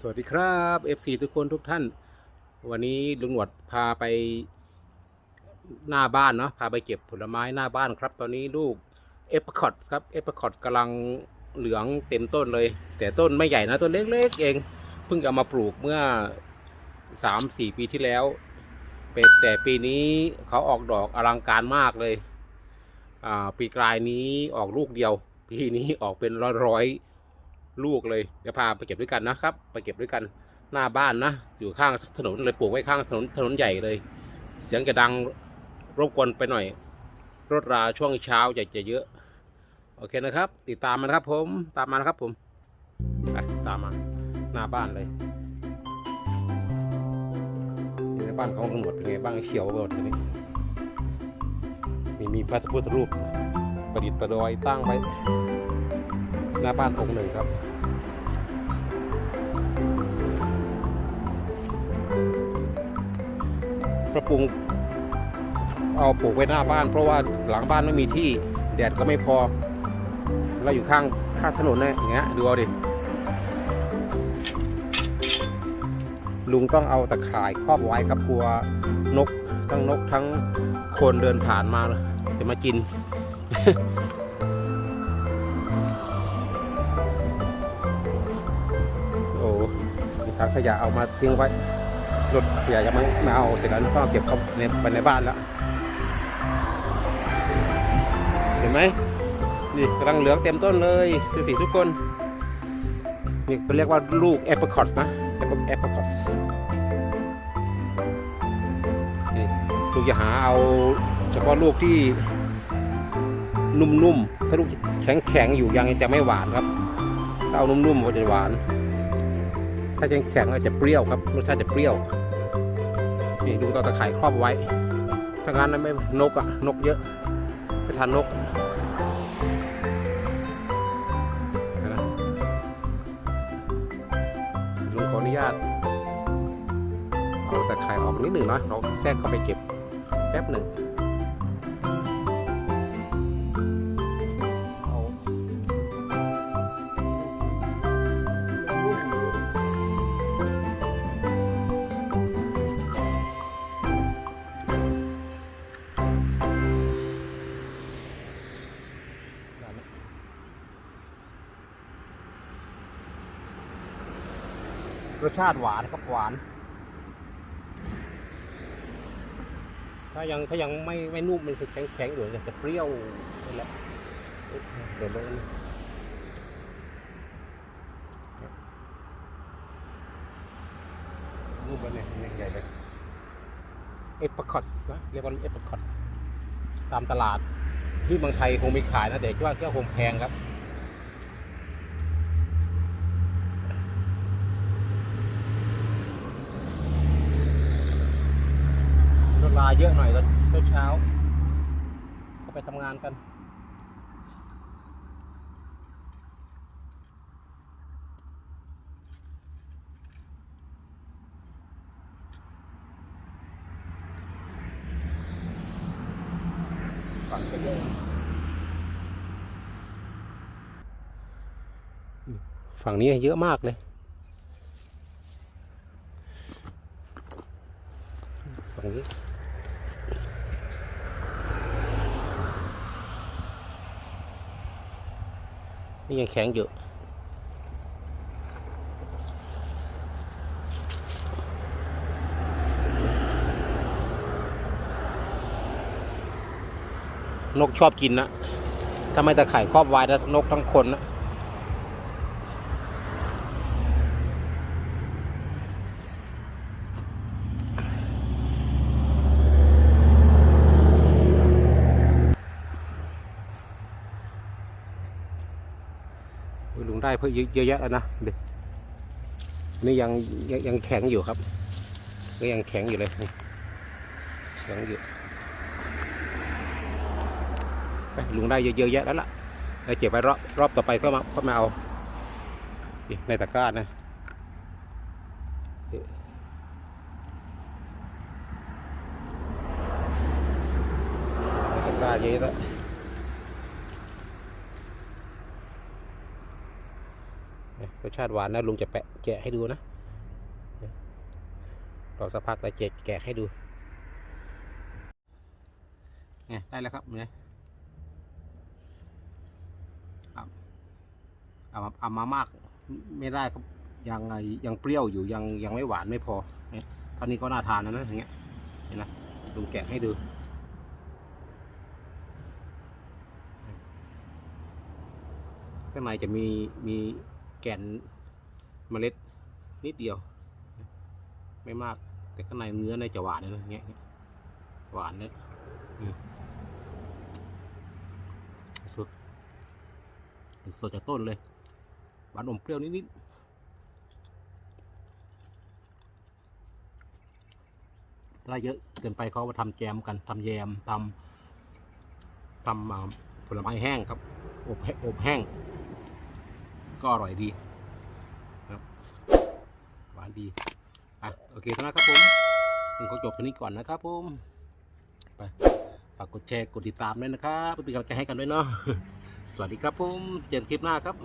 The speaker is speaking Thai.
สวัสดีครับ FC ทุกคนทุกท่าน วันนี้ลุงหนวดพาไปหน้าบ้านเนาะพาไปเก็บผลไม้หน้าบ้านครับ ตอนนี้ลูกเอปคอตครับเอปคอตกำลังเหลืองเต็มต้นเลย แต่ต้นไม่ใหญ่นะต้นเล็กๆเอง เพิ่งจะเอามาปลูกเมื่อสามสี่ปีที่แล้วแต่ปีนี้เขาออกดอกอลังการมากเลย ปีกลายนี้ออกลูกเดียว ปีนี้ออกเป็นร้อยๆ ลูกเลยเดี๋ยวพาไปเก็บด้วยกันนะครับ ไปเก็บด้วยกันหน้าบ้านนะ อยู่ข้างถนนเลยปลูกไว้ข้างถนนถนนใหญ่เลย เสียงจะดังรบกวนไปหน่อย รถราช่วงเช้าจะจะเยอะ โอเคนะครับ ติดตามมานะครับผมตามมานะครับผมไปตามมาหน้าบ้านเลยในบ้านของตำรวจเป็นไงบ้างเขียวหมดเลยนี่มีพระพุทธรูปประดิษฐ์ประดอยตั้งไว้ หน้าบ้านองค์หนึ่งครับปรับปรุงเอาปลูกไว้หน้าบ้าน เพราะว่าหลังบ้านไม่มีที่แดดก็ไม่พอ เราอยู่ข้างข้างถนนเนี่ยอย่างเงี้ยดูเอาดิลุงต้องเอาตะข่ายครอบไว้ครับกลัวนกทั้งนกทั้งคนเดินผ่านมาจะมากิน ถังขยะเอามาทิ้งไว้รถขยะยังไม่ไม่เอาเสร็จแล้วก็เก็บเข้าในไปในบ้านแล้วเห็นไหมนี่กำลังเหลืองเต็มต้นเลยดูสิทุกคนนี่เขาเรียกว่าลูกแอปเปิลคอตนะแอปเปิลแอปเปิลคอตนี่ลูกจะหาเอาเฉพาะลูกที่นุ่มๆถ้าลูกแข็งๆอยู่ยังจะไม่หวานครับถ้าเอานุ่มๆมันจะหวาน ถ้าแข็งๆอาจจะเปรี้ยวครับรสชาติจะเปรี้ยว นี่ลุงต้อตะไคร่ครอบไว้ถ้างั้นไม่นกอะนกเยอะ ไปทานนกนไหมลุงขออนุญาตเอาตะไคร่ออกนิดหนึ่งนะเราแทรกเข้าไปเก็บแป๊บหนึ่ง รสชาติหวานครับหวาน ถ้ายังถ้ายังไม่ไม่นุ่มมันจะแข็งแข็งๆอยู่จะเปรี้ยวนี่แหละเดี๋ยวลงนุ่มไปเนี่ยเนี่ยใหญ่ไปเอปคอตนะเรียกว่าเอปคอตตามตลาดที่เมืองไทยคงมีขายนะแต่คิดว่าก็คงแพงครับ รถลาเยอะหน่อยตอนเช้าๆเขาไปทำงานกัน ฝั่งก็เยอะฝั่งนี้เยอะมากเลยฝั่งนี้ นี่ยังแข็งอยู่นกชอบกินนะ ถ้าไม่ตะไข่ครอบไว้แล้วนกทั้งคนนะโอ้ยลุง ได้เพิ่มเยอะเยอะแยะแล้วนะเด็กนี่ยังยังยังแข็งอยู่ครับก็ยังแข็งอยู่เลยแข็งอยู่ไปลุงได้เยอะแยะแล้วล่ะเก็บไว้รอบรอบต่อไปก็มาก็มาเอาในตะกร้านะตะกร้าเยอะแล้วเนี่ยก็ รสชาติหวานนะลุงจะแปะแกะให้ดูนะรอสักพักแล้วแกะแกะให้ดูเนี่ยได้แล้วครับเนี่ยเอามาเอามามากไม่ได้ครับยังยังเปรี้ยวอยู่ยังยังไม่หวานไม่พอเนี่ยเท่านี้ก็น่าทานแล้วนะอย่างเงี้ยเห็นนะลุงแกะให้ดูข้างในจะมีมี แก่นเมล็ดนิดเดียว ไม่มาก แต่ข้างในเนื้อในจะหวานเลยนะเงี้ยหวานเลยอืมสดสดจากต้นเลย หวานอมเปรี้ยวนิดๆถ้าเยอะเกินไปเขามาทำแจมกันทำแยมทำทำผลไม้แห้งครับ อบอบแห้ง ก็อร่อยดีครับหวานดีอะโอเคเท่านั้นครับผมผมขอจบเท่านี้ก่อนนะครับผมไปฝากกดแชร์กดติดตามด้วยนะครับเพื่อเป็นกำลังใจให้กันด้วยเนาะสวัสดีครับผมเจอกันคลิปหน้าครับ